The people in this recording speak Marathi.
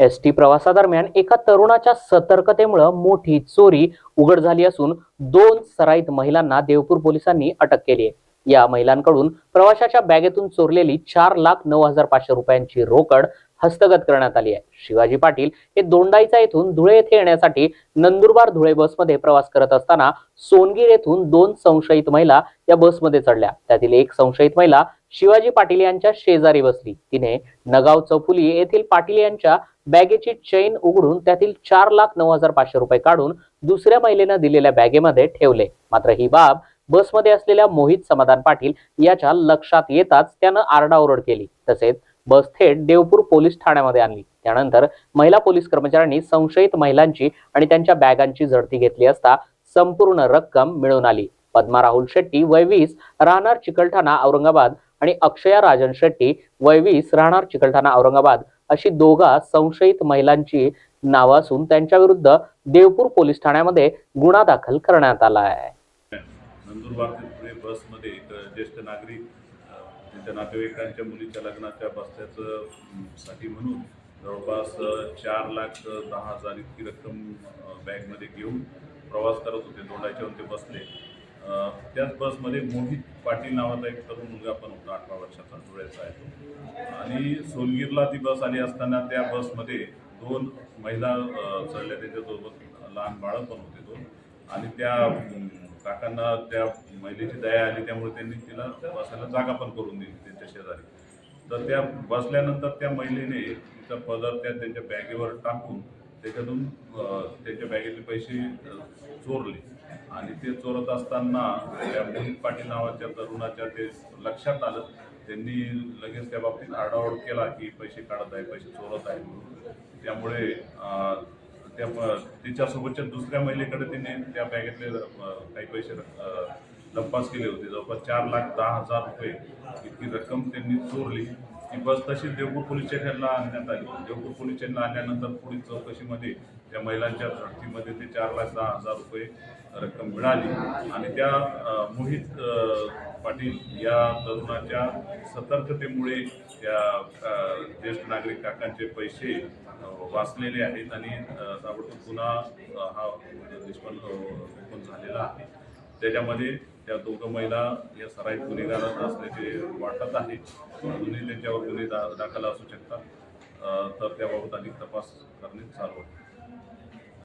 एस टी प्रवासादरम्यान एका तरुणाच्या सतर्कतेमुळे मोठी चोरी उघड झाली असून दोन सराईत महिलांना देवपूर पोलिसांनी अटक केली आहे. या महिलांकडून प्रवाशाच्या बॅगेतून चोरलेली चार लाख नऊ हजार पाचशे रुपयांची रोकड हस्तगत करण्यात आली आहे. शिवाजी पाटील हे दोंडाईचा येथून धुळे येथे येण्यासाठी नंदुरबार धुळे बसमध्ये प्रवास करत असताना सोनगीर येथून दोन संशयित महिला या बसमध्ये चढल्या. त्यातील एक संशयित महिला शिवाजी पाटील यांच्या शेजारी बसली. तिने नगाव चौफुली येथील पाटील यांच्या बॅगेची चैन उघडून त्यातील चार लाख नऊ हजार पाचशे रुपये काढून दुसऱ्या महिलेनं दिलेल्या बॅगेमध्ये ठेवले. मात्र ही बाब बसमध्ये असलेल्या मोहित समाधान पाटील याच्या लक्षात येताच त्यानं आरडाओरड केली. तसेच बस थेट देवपूर पोलीस ठाण्यामध्ये आणली. त्यानंतर महिला पोलीस कर्मचाऱ्यांनी संशयित महिलांची आणि त्यांच्या बॅगांची झडती घेतली असता संपूर्ण रक्कम मिळून आली. पद्मा राहुल शेट्टी वय वीस राहणार चिकलठाणा औरंगाबाद आणि अक्षया राजन शेट्टी वय वीस राहणार चिकलठाणा औरंगाबाद अशी दोघा संशयित महिलांची नावं असून त्यांच्या विरुद्ध देवपूर पोलीस ठाण्यामध्ये गुन्हा दाखल करण्यात आला आहे. नंदुरबार ते बसमध्ये एक ज्येष्ठ नागरिक त्यांच्या नातेवाईकांच्या मुलीच्या लग्नाच्या बसल्याचं साठी म्हणून जवळपास चार लाख दहा हजार इतकी रक्कम बँकमध्ये बॅगमध्ये घेऊन प्रवास करत होते. दोंडाच्यावर ते बसले. त्याच बसमध्ये मोहित पाटील नावाचा एक तरुण मुलगा पण होता अठरा वर्षाचा धुळ्याचा आहे आणि सोनगीरला ती बस आली असताना त्या बसमध्ये दोन महिला चढल्या. त्याच्यासोबत लहान बाळं पण होते दोन. आणि त्या काकांना त्या महिलेची दया आली त्यामुळे त्यांनी तिला बसायला जागा पण करून दिली त्यांच्या शेजारी. तर त्या बसल्यानंतर त्या महिलेने तिचा पदर त्या त्यांच्या बॅगेवर टाकून त्याच्यातून त्यांच्या बॅगेतले पैसे चोरले. आणि ते चोरत असताना त्या मोहित पाटील नावाच्या तरुणाच्या ते लक्षात आलं. त्यांनी लगेच त्या बाबतीत आरडाओरड केला की पैसे काढत आहे पैसे चोरत आहे त्यामुळे त्या तिच्यासोबतच्या दुसऱ्या महिलेकडे तिने त्या बॅगेतले काही पैसे लंपास केले होते. जवळपास चार लाख दहा हजार रुपये इतकी रक्कम त्यांनी चोरली. ती बस तशीच देवपूर पोलीस स्टेशनला आणण्यात आली. देवपूर पोलीस स्टेशनला आणल्यानंतर पुढील चौकशीमध्ये त्या महिलांच्या झडतीमध्ये ते चार लाख दहा हजार रुपये रक्कम मिळाली. आणि त्या मोहित पाटील या तरुणाच्या सतर्कतेमुळे त्या ज्येष्ठ नागरिक काकांचे पैसे वाचलेले आहेत आणि ताबडतोब पुन्हा हा निष्पन्न झालेला आहे. त्याच्यामध्ये त्या दोघं महिला या सराईत गुन्हेगारात असल्याचे वाटत आहे. अजूनही त्यांच्यावर गुन्हे दा दाखल असू शकतात. तर त्याबाबत अधिक तपास करणे चालू आहे.